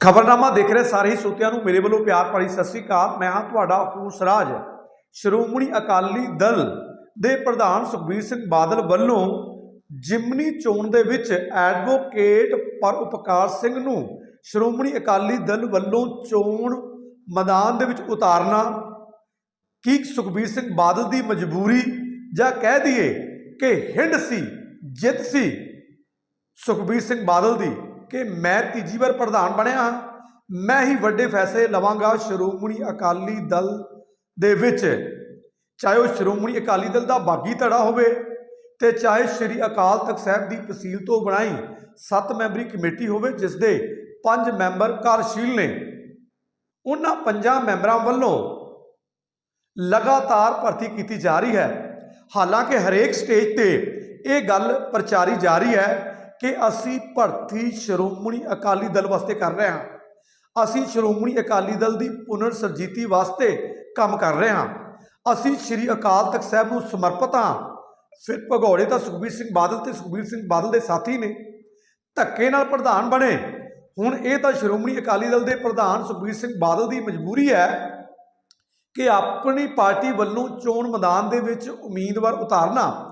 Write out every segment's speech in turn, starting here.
ਖਬਰਨਾਮਾ ਦੇਖ ਰਹੇ, ਸਾਰੇ ਹੀ ਸੋਤਿਆਂ ਨੂੰ ਮੇਰੇ ਵੱਲੋਂ ਪਿਆਰ ਭਰੀ ਸਤਿ ਸ੍ਰੀ ਅਕਾਲ। ਮੈਂ ਹਾਂ ਤੁਹਾਡਾ ਹੂਸਰਾਜ। ਸ਼੍ਰੋਮਣੀ ਅਕਾਲੀ ਦਲ ਦੇ ਪ੍ਰਧਾਨ ਸੁਖਬੀਰ ਸਿੰਘ ਬਾਦਲ ਵੱਲੋਂ ਜਿਮਨੀ ਚੋਣ ਦੇ ਵਿੱਚ ਐਡਵੋਕੇਟ ਪਰ ਉਪਕਾਰ ਸਿੰਘ ਨੂੰ ਸ਼੍ਰੋਮਣੀ ਅਕਾਲੀ ਦਲ ਵੱਲੋਂ ਚੋਣ ਮੈਦਾਨ ਦੇ ਵਿੱਚ ਉਤਾਰਨਾ, ਕੀ ਸੁਖਬੀਰ ਸਿੰਘ ਬਾਦਲ ਦੀ ਮਜਬੂਰੀ ਜਾਂ ਕਹਿ ਦਈਏ ਕਿ ਹਿੰਡ ਸੀ, ਜਿੱਤ ਸੀ ਸੁਖਬੀਰ ਸਿੰਘ ਬਾਦਲ ਦੀ? ਕਿ ਮੈਂ ਤੀਜੀ ਵਾਰ ਪ੍ਰਧਾਨ ਬਣਿਆ ਹਾਂ। ਮੈਂ ਹੀ ਵੱਡੇ ਫੈਸਲੇ ਲਵਾਂਗਾ। ਸ਼੍ਰੋਮਣੀ ਅਕਾਲੀ ਦਲ ਦੇ ਵਿੱਚ ਚਾਹੇ ਉਹ ਸ਼੍ਰੋਮਣੀ ਅਕਾਲੀ ਦਲ ਦਾ ਬਾਗੀ ਧੜਾ ਹੋਵੇ ਤੇ ਚਾਹੇ ਸ਼੍ਰੀ ਅਕਾਲ ਤਖਤ ਸਾਹਿਬ ਦੀ ਤਹਿਸੀਲ ਤੋਂ ਬਣਾਈ 7 ਮੈਂਬਰੀ ਕਮੇਟੀ ਹੋਵੇ, ਜਿਸ ਦੇ 5 ਮੈਂਬਰ ਕਾਰਜਸ਼ੀਲ ਨੇ। ਉਹਨਾਂ ਪੰਜਾਂ ਮੈਂਬਰਾਂ ਵੱਲੋਂ ਲਗਾਤਾਰ ਭਰਤੀ ਕੀਤੀ ਜਾ ਰਹੀ ਹੈ। ਹਾਲਾਂਕਿ ਹਰੇਕ ਸਟੇਜ ਤੇ ਇਹ ਗੱਲ ਪ੍ਰਚਾਰੀ ਜਾ ਰਹੀ ਹੈ ਕਿ ਅਸੀਂ ਭਰਤੀ ਸ਼੍ਰੋਮਣੀ ਅਕਾਲੀ ਦਲ ਵਾਸਤੇ ਕਰ ਰਹੇ ਹਾਂ। ਅਸੀਂ ਸ਼੍ਰੋਮਣੀ ਅਕਾਲੀ ਦਲ ਦੀ ਪੁਨਰ ਸਰਜੀਤੀ ਵਾਸਤੇ ਕੰਮ ਕਰ ਰਹੇ ਹਾਂ। ਅਸੀਂ ਸ਼੍ਰੀ ਅਕਾਲ ਤਖਤ ਸਾਹਿਬ ਨੂੰ ਸਮਰਪਿਤ ਹਾਂ। ਫਿਰ ਭਗੌੜੇ ਤਾਂ ਸੁਖਬੀਰ ਸਿੰਘ ਬਾਦਲ ਤੇ ਸੁਖਬੀਰ ਸਿੰਘ ਬਾਦਲ ਦੇ ਸਾਥੀ ਨੇ। ਧੱਕੇ ਨਾਲ ਪ੍ਰਧਾਨ ਬਣੇ। ਹੁਣ ਇਹ ਤਾਂ ਸ਼੍ਰੋਮਣੀ ਅਕਾਲੀ ਦਲ ਦੇ ਪ੍ਰਧਾਨ ਸੁਖਬੀਰ ਸਿੰਘ ਬਾਦਲ ਦੀ ਮਜਬੂਰੀ ਹੈ ਕਿ ਆਪਣੀ ਪਾਰਟੀ ਵੱਲੋਂ ਚੋਣ ਮੈਦਾਨ ਦੇ ਵਿੱਚ ਉਮੀਦਵਾਰ ਉਤਾਰਨਾ।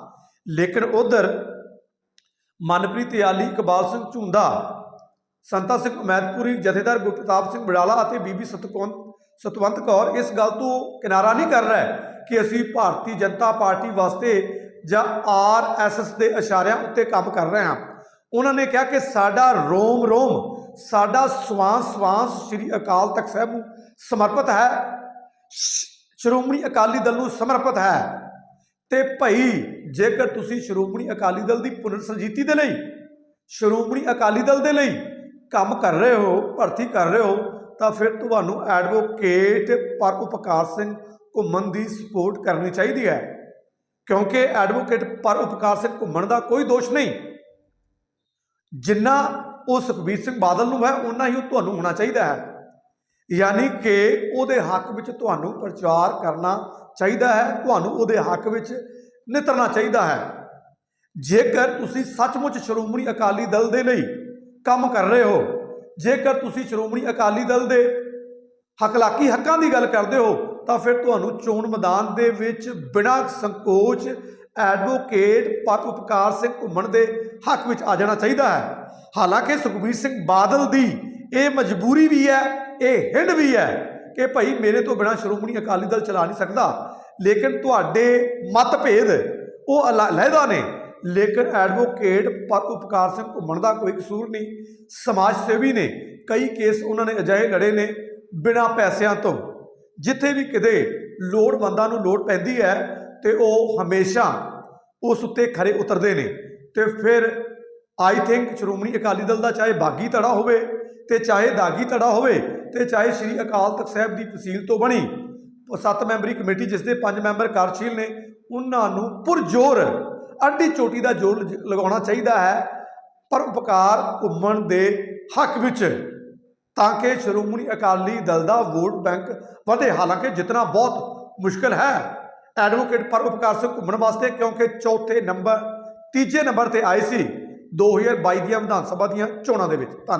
ਲੇਕਿਨ ਉਧਰ ਮਨਪ੍ਰੀਤ ਯਾਲੀ, ਇਕਬਾਲ ਸਿੰਘ ਝੁੰਦਾ, ਸੰਤਾ ਸਿੰਘ ਉਮੈਦਪੁਰੀ ਜਥੇਦਾਰ ਗੁਰਪ੍ਰਤਾਪ ਸਿੰਘ ਬਡਾਲਾ ਅਤੇ ਬੀਬੀ ਸਤਕੌਰ ਸਤਵੰਤ ਕੌਰ। ਇਸ ਗੱਲ ਤੋਂ ਕਿਨਾਰਾ ਨਹੀਂ ਕਰ ਰਿਹਾ ਕਿ ਅਸੀਂ ਭਾਰਤੀ ਜਨਤਾ ਪਾਰਟੀ ਵਾਸਤੇ ਜਾਂ ਆਰਐਸਐਸ ਦੇ ਇਸ਼ਾਰਿਆਂ ਉੱਤੇ ਕੰਮ ਕਰ ਰਹੇ ਹਾਂ। ਉਹਨਾਂ ਨੇ ਕਿਹਾ ਕਿ ਸਾਡਾ ਰੋਮ ਰੋਮ, ਸਾਡਾ ਸਵਾਸ ਸਵਾਸ ਸ੍ਰੀ ਅਕਾਲ ਤਖਤ ਸਾਹਿਬ ਨੂੰ ਸਮਰਪਿਤ ਹੈ। ਸ਼੍ਰੋਮਣੀ ਅਕਾਲੀ ਦਲ ਨੂੰ ਸਮਰਪਿਤ ਹੈ। ਤੇ ਭਈ ਜੇਕਰ ਤੁਸੀਂ ਸ਼੍ਰੋਮਣੀ ਅਕਾਲੀ ਦਲ ਦੀ ਪੁਨਰ ਸਰਜੀਤੀ ਦੇ ਲਈ, ਸ਼੍ਰੋਮਣੀ ਅਕਾਲੀ ਦਲ ਦੇ ਲਈ ਕੰਮ ਕਰ ਰਹੇ ਹੋ, ਭਰਤੀ ਕਰ ਰਹੇ ਹੋ, ਤਾਂ ਫਿਰ ਤੁਹਾਨੂੰ ਐਡਵੋਕੇਟ ਪਰ ਉਪਕਾਰ ਸਿੰਘ ਘੁੰਮਣ ਦੀ ਸਪੋਰਟ ਕਰਨੀ ਚਾਹੀਦੀ ਹੈ। ਕਿਉਂਕਿ ਐਡਵੋਕੇਟ ਪਰ ਉਪਕਾਰ ਸਿੰਘ ਘੁੰਮਣ ਦਾ ਕੋਈ ਦੋਸ਼ ਨਹੀਂ। ਜਿੰਨਾ ਉਹ ਸੁਖਬੀਰ ਸਿੰਘ ਬਾਦਲ ਨੂੰ ਹੈ ਉਨਾ ਹੀ ਉਹ ਤੁਹਾਨੂੰ ਹੋਣਾ ਚਾਹੀਦਾ ਹੈ। ਯਾਨੀ ਕਿ ਉਹਦੇ ਹੱਕ ਵਿੱਚ ਤੁਹਾਨੂੰ ਪ੍ਰਚਾਰ ਕਰਨਾ ਚਾਹੀਦਾ ਹੈ। ਤੁਹਾਨੂੰ ਉਹਦੇ ਹੱਕ ਵਿੱਚ ਨਿਤਰਨਾ ਚਾਹੀਦਾ ਹੈ। ਜੇਕਰ ਤੁਸੀਂ ਸੱਚਮੁੱਚ ਸ਼੍ਰੋਮਣੀ ਅਕਾਲੀ ਦਲ ਦੇ ਲਈ ਕੰਮ ਕਰ ਰਹੇ ਹੋ, ਜੇਕਰ ਤੁਸੀਂ ਸ਼੍ਰੋਮਣੀ ਅਕਾਲੀ ਦਲ ਦੇ ਹਕਲਾਕੀ ਹੱਕਾਂ ਦੀ ਗੱਲ ਕਰਦੇ ਹੋ, ਤਾਂ ਫਿਰ ਤੁਹਾਨੂੰ ਚੋਣ ਮੈਦਾਨ ਦੇ ਵਿੱਚ ਬਿਨਾਂ ਸੰਕੋਚ ਐਡਵੋਕੇਟ ਪਤ ਉਪਕਾਰ ਸਿੰਘ ਘੁੰਮਣ ਦੇ ਹੱਕ ਵਿੱਚ ਆ ਜਾਣਾ ਚਾਹੀਦਾ ਹੈ। ਹਾਲਾਂਕਿ ਸੁਖਬੀਰ ਸਿੰਘ ਬਾਦਲ ਦੀ ਇਹ ਮਜਬੂਰੀ ਵੀ ਹੈ, ਇਹ ਹਿੰਡ ਵੀ ਹੈ। ਕਿ ਭਾਈ ਮੇਰੇ ਤੋਂ ਬਿਨਾਂ ਸ਼੍ਰੋਮਣੀ ਅਕਾਲੀ ਦਲ ਚਲਾ ਨਹੀਂ ਸਕਦਾ। ਲੇਕਿਨ ਤੁਹਾਡੇ ਮਤਭੇਦ ਉਹ ਅਲ- ਅਲੱਹਦਾ ਨੇ। ਲੇਕਿਨ ਐਡਵੋਕੇਟ ਪਰਉਪਕਾਰ ਸਿੰਘ ਘੁੰਮਣ ਦਾ ਕੋਈ ਕਸੂਰ ਨਹੀਂ। ਸਮਾਜ ਸੇਵੀ ਨੇ। ਕਈ ਕੇਸ ਉਹਨਾਂ ਨੇ ਅਜਿਹੇ ਲੜੇ ਨੇ ਬਿਨਾਂ ਪੈਸਿਆਂ ਤੋਂ। ਜਿੱਥੇ ਵੀ ਕਿਤੇ ਲੋੜਵੰਦਾਂ ਨੂੰ ਲੋੜ ਪੈਂਦੀ ਹੈ ਤੇ ਉਹ ਹਮੇਸ਼ਾ ਉਸ ਉੱਤੇ ਖਰੇ ਉਤਰਦੇ ਨੇ। ਤੇ ਫਿਰ ਆਈ ਥਿੰਕ ਸ਼੍ਰੋਮਣੀ ਅਕਾਲੀ ਦਲ ਦਾ ਚਾਹੇ ਬਾਗੀ ਧੜਾ ਹੋਵੇ ਤੇ ਚਾਹੇ ਦਾਗੀ ਧੜਾ ਹੋਵੇ ਤੇ ਚਾਹੇ ਸ੍ਰੀ ਅਕਾਲ ਤਖਤ ਸਾਹਿਬ ਦੀ ਤਹਿਸੀਲ ਤੋਂ ਬਣੀ ਸੱਤ ਮੈਂਬਰੀ ਕਮੇਟੀ ਜਿਸ ਦੇ ਪੰਜ ਮੈਂਬਰ ਕਾਰਜਸ਼ੀਲ ਨੇ, ਉਹਨਾਂ ਨੂੰ ਪੁਰਜੋਰ ਅੱਡੀ ਚੋਟੀ ਦਾ ਜੋਰ ਲਗਾਉਣਾ ਚਾਹੀਦਾ ਹੈ ਪਰ ਉਪਕਾਰ ਘੁੰਮਣ ਦੇ ਹੱਕ ਵਿੱਚ, ਤਾਂ ਕਿ ਸ਼੍ਰੋਮਣੀ ਅਕਾਲੀ ਦਲ ਦਾ ਵੋਟ ਬੈਂਕ ਵਧੇ। ਹਾਲਾਂਕਿ ਜਿਤਨਾ ਬਹੁਤ ਮੁਸ਼ਕਲ ਹੈ ਐਡਵੋਕੇਟ ਪਰ ਉਪਕਾਰ ਸਿੰਘ ਘੁੰਮਣ ਵਾਸਤੇ, ਕਿਉਂਕਿ ਚੌਥੇ ਨੰਬਰ, ਤੀਜੇ ਨੰਬਰ ਤੇ ਆਏ ਸੀ 2022 ਦੀਆਂ ਵਿਧਾਨ ਸਭਾ ਦੀਆਂ ਚੋਣਾਂ ਦੇ ਵਿੱਚ। ਧੰਨਵਾਦ